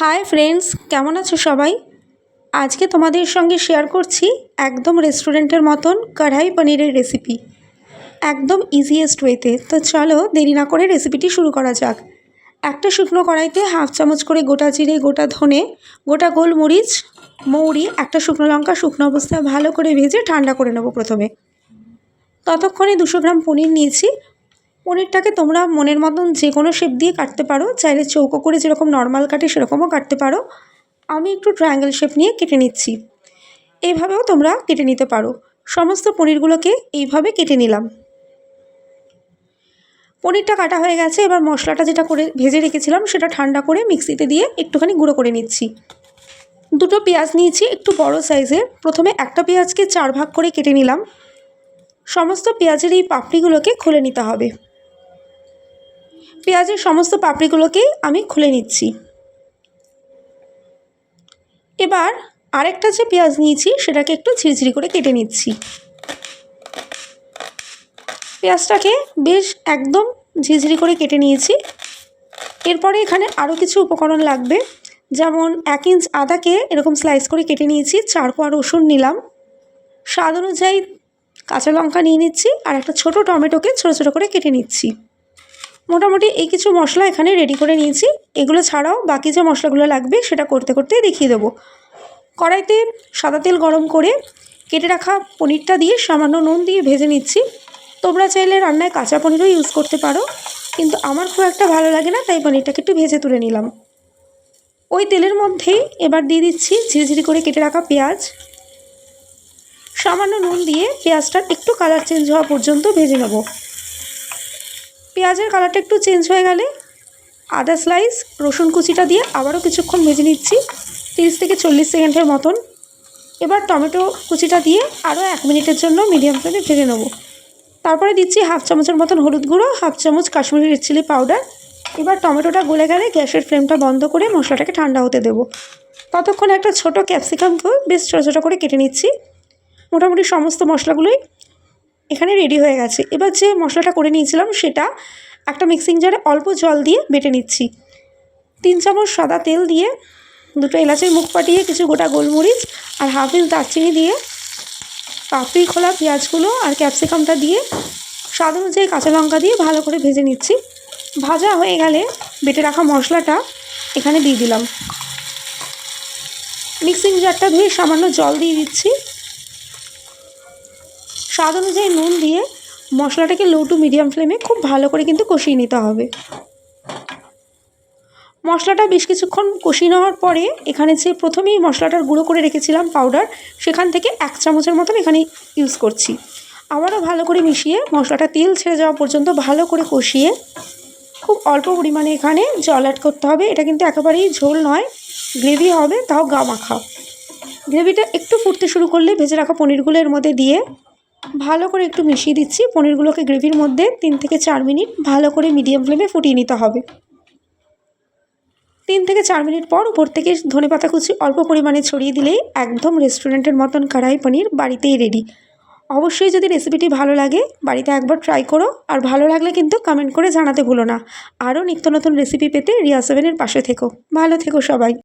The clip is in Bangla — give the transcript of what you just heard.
হাই ফ্রেন্ডস, কেমন আছো সবাই? আজকে তোমাদের সঙ্গে শেয়ার করছি একদম রেস্টুরেন্টের মতন কড়াই পনিরের রেসিপি একদম ইজিয়েস্ট ওয়েতে তো। চলো দেরি না করে রেসিপিটি শুরু করা যাক। একটা শুকনো কড়াইতে হাফ চামচ করে গোটা জিরে, গোটা ধনে, গোটা গোলমরিচ, মৌরি, একটা শুকনো লঙ্কা শুকনো অবস্থায় ভালো করে ভেজে ঠান্ডা করে নেব প্রথমে। ততক্ষণে দুশো গ্রাম পনির নিয়েছি। পনিরটাকে তোমরা মনের মতন যে কোনো শেপ দিয়ে কাটতে পারো। চাইলে চৌকো করে যেরকম নর্মাল কাটে সেরকমও কাটতে পারো। আমি একটু ট্রায়াঙ্গেল শেপ নিয়ে কেটে নিচ্ছি। এইভাবেও তোমরা কেটে নিতে পারো। সমস্ত পনিরগুলোকে এইভাবে কেটে নিলাম। পনিরটা কাটা হয়ে গেছে। এবার মশলাটা যেটা করে ভেজে রেখেছিলাম সেটা ঠান্ডা করে মিক্সিতে দিয়ে একটুখানি গুঁড়ো করে নিচ্ছি। দুটো পেঁয়াজ নিয়েছি একটু বড় সাইজের প্রথমে একটা পেঁয়াজকে চার ভাগ করে কেটে নিলাম। সমস্ত পেঁয়াজের এই পাপড়িগুলোকে খুলে নিতে হবে। পেঁয়াজের সমস্ত পাপড়িগুলোকেই আমি খুলে নিচ্ছি। এবার আরেকটা যে পেঁয়াজ নিয়েছি, সেটাকে একটু ঝিরিঝিরি করে কেটে নিচ্ছি। পেঁয়াজটাকে বেশ একদম ঝিরিঝিরি করে কেটে নিয়েছি। এরপরে এখানে আরও কিছু উপকরণ লাগবে। যেমন এক ইঞ্চ আদাকে এরকম স্লাইস করে কেটে নিয়েছি, চার কোয়া রসুন নিলাম। স্বাদ অনুযায়ী কাঁচা লঙ্কা নিয়ে নিচ্ছি, আর একটা ছোট টমেটোকে ছোটো ছোটো করে কেটে নিচ্ছি। মোটামুটি এই কিছু মশলা এখানে রেডি করে নিয়েছি। এগুলো ছাড়াও বাকি যে মশলাগুলো লাগবে সেটা করতে করতে দেখিয়ে দেবো। কড়াইতে সাদা তেল গরম করে কেটে রাখা পনিরটা দিয়ে সামান্য নুন দিয়ে ভেজে নিচ্ছি। তোমরা চাইলে রান্নায় কাঁচা পনিরও ইউজ করতে পারো, কিন্তু আমার খুব একটা ভালো লাগে না, তাই পনিরটাকে একটু ভেজে তুলে নিলাম। ওই তেলের মধ্যেই এবার দিয়ে দিচ্ছি ঝিরিঝিরি করে কেটে রাখা পেঁয়াজ। সামান্য নুন দিয়ে পেঁয়াজটার একটু কালার চেঞ্জ হওয়া পর্যন্ত ভেজে নেব। পেঁয়াজের কালারটা একটু চেঞ্জ হয়ে গেলে আদা স্লাইস, রসুন কুচিটা দিয়ে আবারও কিছুক্ষণ ভেজে নিচ্ছি, তিরিশ থেকে চল্লিশ সেকেন্ডের মতন। এবার টমেটো কুচিটা দিয়ে আরও এক মিনিটের জন্য মিডিয়াম ফ্লেমে ভেজে নেব। তারপরে দিচ্ছি হাফ চামচের মতন হলুদ গুঁড়ো, হাফ চামচ কাশ্মীরি রেড চিলি পাউডার এবার টমেটোটা গলে গেলে গ্যাসের ফ্লেমটা বন্ধ করে মশলাটাকে ঠান্ডা হতে দেবো। ততক্ষণ একটা ছোটো ক্যাপসিকামকেও বেশ ছোটো ছোটো করে কেটে নিচ্ছি। মোটামুটি সমস্ত মশলাগুলোই এখানে রেডি হয়ে গেছে। এবার যে মশলাটা করে নিয়েছিলাম সেটা একটা মিক্সিং জারে অল্প জল দিয়ে বেটে নিচ্ছি। তিন চামচ সাদা তেল দিয়ে দুটো এলাচের মুখ পাটিয়ে কিছু গোটা গোলমরিচ আর হাফ ইঞ্চ দারচিনি দিয়ে পাপড়ি, খোলা পেঁয়াজগুলো আর ক্যাপসিকামটা দিয়ে স্বাদ অনুযায়ী কাঁচা লঙ্কা দিয়ে ভালো করে ভেজে নিচ্ছি। ভাজা হয়ে গেলে বেটে রাখা মশলাটা এখানে দিয়ে দিলাম। মিক্সিং জারটা ধুয়ে সামান্য জল দিয়ে দিচ্ছি। স্বাদ অনুযায়ী নুন দিয়ে মশলাটাকে লো টু মিডিয়াম ফ্লেমে খুব ভালো করে কিন্তু কষিয়ে নিতে হবে। মশলাটা বেশ কিছুক্ষণ কষিয়ে নেওয়ার পরে এখানে যে প্রথমেই মশলাটার গুঁড়ো করে রেখেছিলাম পাউডার সেখান থেকে এক চামচের মতন এখানে ইউজ করছি। আবারও ভালো করে মিশিয়ে মশলাটা তেল ছেড়ে যাওয়া পর্যন্ত ভালো করে কষিয়ে খুব অল্প পরিমাণে এখানে জল অ্যাড করতে হবে। এটা কিন্তু একেবারেই ঝোল নয় গ্রেভি হবে, তাও গা মাখা। গ্রেভিটা একটু ফুটতে শুরু করলে ভেজে রাখা পনিরগুলো এর মধ্যে দিয়ে ভালো করে একটু মিশিয়ে দিচ্ছি। পনিরগুলোকে গ্রেভির মধ্যে তিন থেকে চার মিনিট ভালো করে মিডিয়াম ফ্লেমে ফুটিয়ে নিতে হবে। তিন থেকে চার মিনিট পর উপর থেকে ধনে পাতা কুচি অল্প পরিমাণে ছড়িয়ে দিলেই একদম রেস্টুরেন্টের মতন কড়াই পনির বাড়িতেই রেডি অবশ্যই যদি রেসিপিটি ভালো লাগে, বাড়িতে একবার ট্রাই করো। আর ভালো লাগলে কিন্তু কমেন্ট করে জানাতে ভুলো না। আরও নিত্য নতুন রেসিপি পেতে রিয়া সেভেনের পাশে থেকো। ভালো থেকো সবাই।